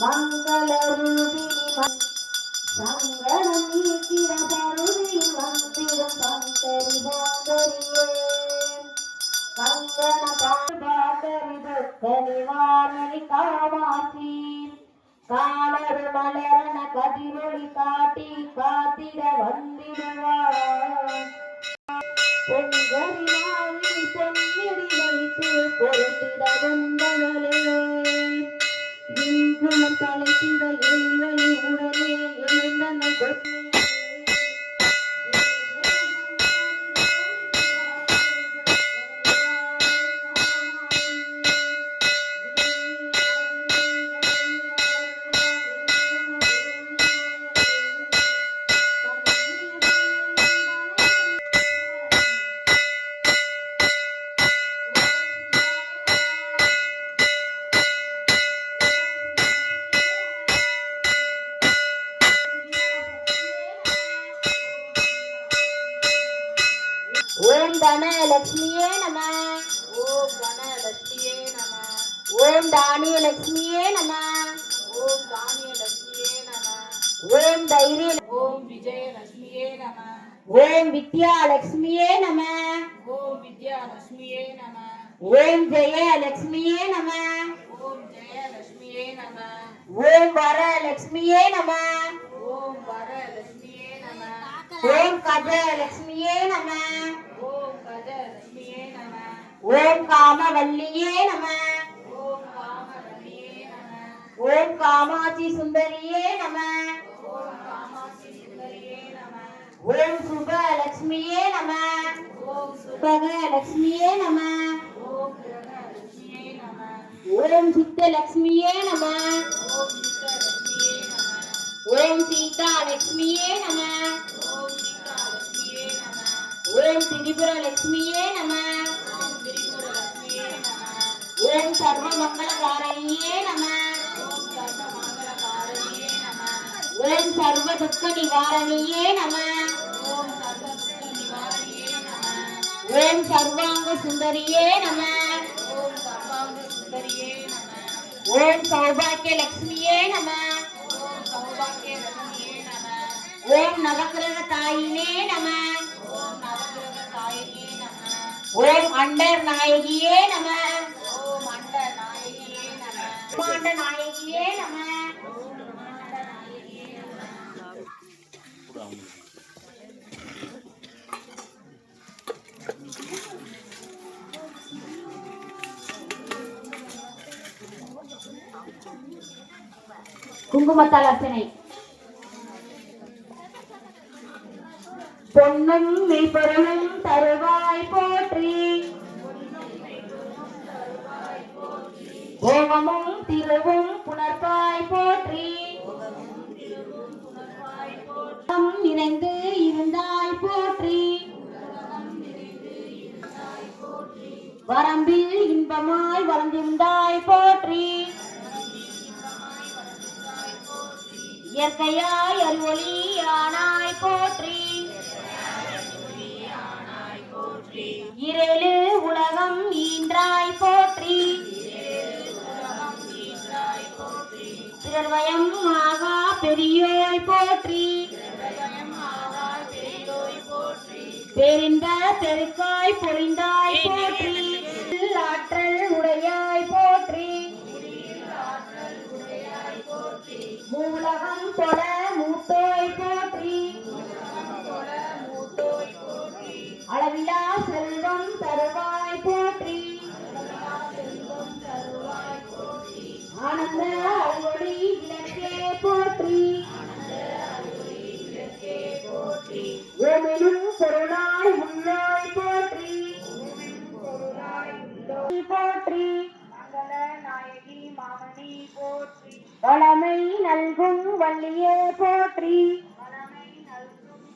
மங்களரூபிணி மங்- சங்கடம் நீக்கிற பருதி வந்திடும் சங்கரி போந்தரியே கங்கண பாதரி பக்த நிவாரணி காலரு மலரண கதிரொளி காட்டி காத்திட வந்திடுவார் பொன்னிடி வைத்து பொருத்திட வந்தவளே இங்குளம் சிந்தல் எல்வழி உடனே எழுந்தன ஓம் தனலட்சுமியே நம ஓம் தனலட்சுமியே நம ஓம் தானியலட்சுமியே நம ஓம் தானியலட்சுமியே நம ஓம் தைரிய ஓம் நம ஓம் வித்யாலட்சுமியே நம ஓம் வித்யாலட்சுமியே நம ஓம் ஜெயலட்சுமியே நம ஓம் ஜெயலட்சுமியே நம ஓம் வரலட்சுமியே நம ஓம் வரலட்சுமியே நம ஓம் கஜலட்சுமியே நம ஓம் கஜலட்சுமியே நம ஓம் ஓம் காமரணியே நம ஓம் காமாட்சி சுந்தரியே நம ஓம் காமாட்சி சுந்தரியே நம ஓம் சுபலட்சுமியே நம ஓம் ஓம் கிரகலட்சுமியே நம ஓம் ஓம் சித்தலட்சுமியே நம ஓம் சீதாலட்சுமியே நம ஓம் சர்வமங்களகாரணியே நம. ஓம் சர்வ துக்க நிவாரணியே நம. ஓம் சர்வாங்க சுந்தரியே நம. ஓம் சௌபாக்கிய லட்சுமியே நம. ஓம் நவகிரக தாயினே நம ஓம் நம. ஓம் அண்டர் நாயகியே நம. பிரம்மாண்ட நாயகியே நம குங்குமத்தால் அர்ச்சனை பொன்னும் மெய்ப்பொருளும் தருவாய் போற்றி. ஓமமும் திருவும் புணர்ப்பாய் போற்றி. இணைந்து இருந்தாய் போற்றி. வரம்பில் இன்பமாய் வளர்ந்திருந்தாய் போற்றி. இயற்கையாய் அறிவொளி ஆனாய் போற்றி. இரேழு உலகம் ஈன்றாய் போற்றி பிறர்வயம் ஆகா பெரியோய் போற்றி. பேரின்ப பெருக்காய் பொழிந்தாய் போற்றி. ஆற்றல் உடையாய் போற்றி. மூலகம் தொட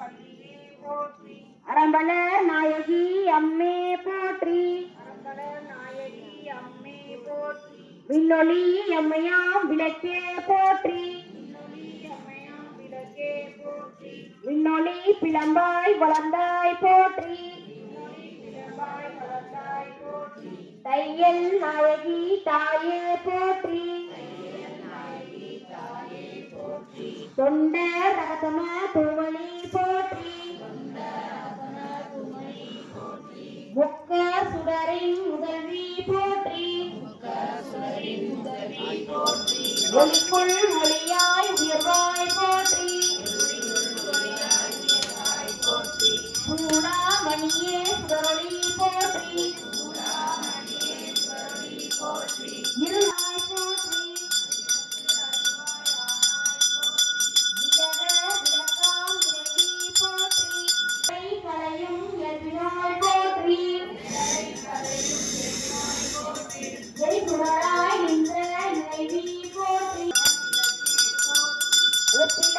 நல்கும் அறம்பலர் நாயகி அம்மே போற்றி. விண்ணொலி எம்மையாம் விளக்கே போற்றி. இன்னொளி அம்மையாம் விளக்கே போற்றி பிளம்பாய் வளர்ந்தாய் போற்றி. தையல் நாயகி தாயே போற்றி. தொண்ட ரகதம துவளி போற்றி. முக்க சுடரின் முதல்வி போற்றி. ஒளிக்குள் ஒளியாய்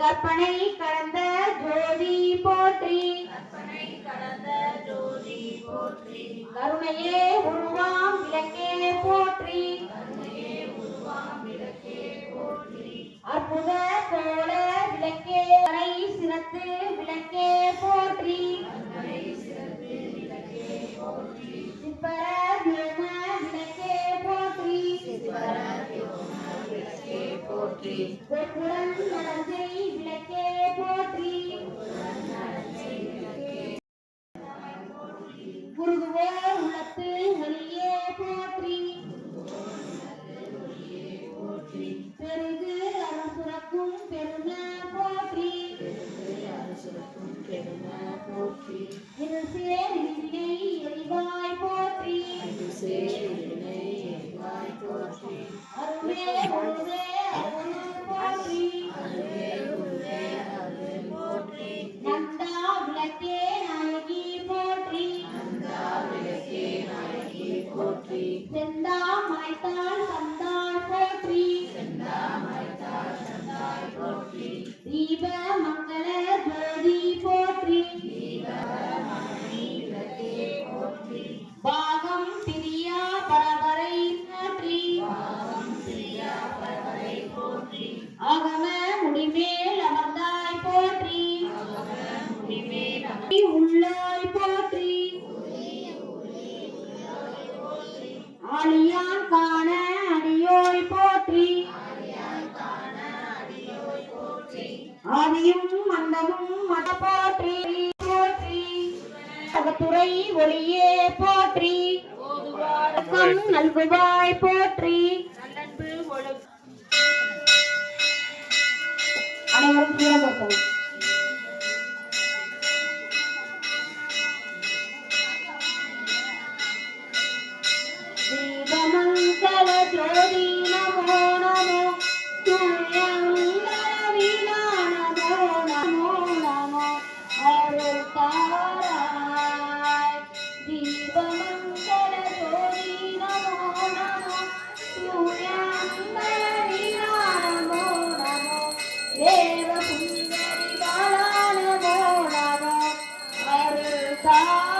கற்பனை கடந்த ஜோதி போற்றி. கருணையே உருவாம் விளக்கே போற்றி. அற்புத கோல விளக்கே அரை சிரத்து விளக்கே போற்றி. சிப்பர வியம விளக்கே போற்றி. வெப்புடன் நடந்தை விளக்கே போற்றி. குருகுவே உள்ளத்து போற்றி போற்றி. அகத்துறை ஒளியே போற்றி. நல்குவாய் போற்றி. அனைவரும் சீரபோத்தம் libertad.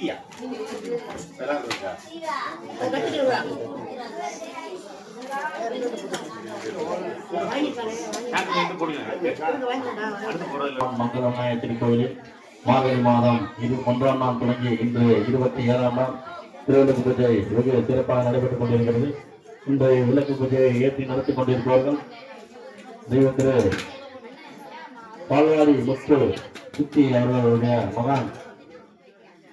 குட்டியா மங்களமாய திருக்கோயிலில் மார்கழி மாதம் இது ஒன்றாம் நாள் தொடங்கி இன்று இருபத்தி ஏழாம் நாள். திருவிளக்கு பூஜை வெகு சிறப்பாக நடைபெற்றுக் கொண்டிருக்கிறது. இந்த விளக்கு பூஜையை ஏற்றி நடத்தி கொண்டிருப்பவர்கள் தெய்வ திரு பால்வாடி முத்து சித்தி அவர்களுடைய மகான்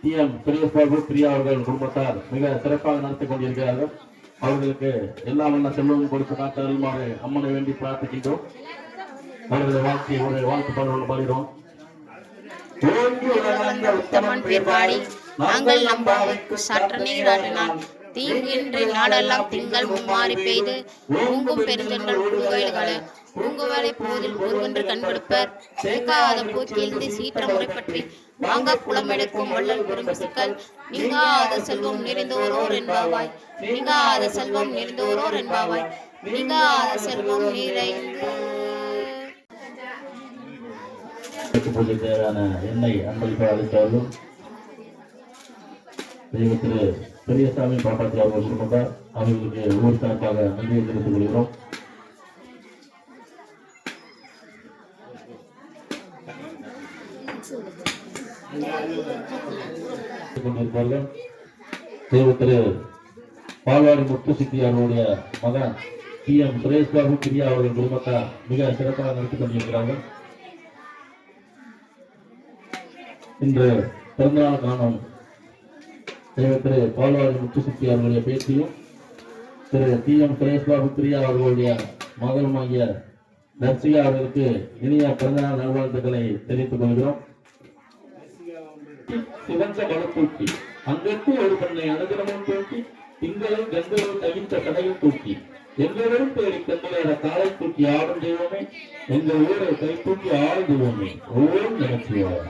டி எம் பெரியசாபு பிரியா அவர்கள் குடும்பத்தார் மிக சிறப்பாக நடத்தி கொண்டிருக்கிறார்கள். அவர்களுக்கு எல்லா வண்ண செல்வமும் கொடுத்து காத்த அருள்மாறு அம்மனை வேண்டி பிரார்த்திக்கின்றோம். அவர்களை வாழ்த்தி ஒரு வாழ்த்து பாடல்கள் பாடுகிறோம் ஓங்கி உலகளந்த உத்தமன் பேர் பாடி நாங்கள் நம்பாவைக்கு சற்ற நீராடினால் தீங்கின்றி நாடெல்லாம் திங்கள் மும்மாறி பெய்து ஊங்கும் பெருந்தென்றல் உருவயல்களே பூங்குவலை போதில் ஒருவென்று கண்படுப்பர். சேர்க்காத பூ பூக்கிழ்ந்து சீற்ற முறை பற்றி வாங்க குளமெடுக்கும் வள்ளல் பெரும்பிசுக்கள் நீங்காத செல்வம் நிறைந்தோரோர் என்பாவாய். நீங்காத செல்வம் நிறைந்தோரோர் என்பாவாய். நீங்காத செல்வம் நிறைந்து பூஜை தேவையான எண்ணெய் அன்பளிப்பாக அளித்தவர்கள் தெய்வ பெரியசாமி பாப்பாத்தி அவர்கள் குடும்பத்தார் அவர்களுக்கு ஊர் சார்பாக நன்றியை தெரிவித்துக் கொள்கிறோம். கொண்டிருப்பார்கள் தெய்வ திரு பால்வாடி முத்து சித்தியாருடைய மகன் டி எம் சுரேஷ் பாபு பிரியா அவர்கள் குடும்பத்தார் மிக சிறப்பாக நடத்தி கொண்டிருக்கிறார்கள். இன்று பிறந்தநாள் காணும் தெய்வ திரு பால்வாடி முத்து சித்தி அவர்களுடைய பேத்தியும் திரு டி எம் சுரேஷ் பாபு பிரியா அவர்களுடைய மகளுமாகிய தர்சிகா அவர்களுக்கு இனிய பிறந்தநாள் நல்வாழ்த்துக்களை தெரிவித்துக் கொள்கிறோம். சிவந்த வளத்தூக்கி அங்கத்து ஒரு பெண்ணை அனுதினமும் தூக்கி திங்களும் கங்கையும் தவித்த கடையும் தூக்கி எங்களும் பேரி கண்களோட காலை தூக்கி ஆடும் தெய்வமே எங்கள் ஊரை கை தூக்கி ஆடும் தெய்வமே. ஒவ்வொரு நிகழ்ச்சியோட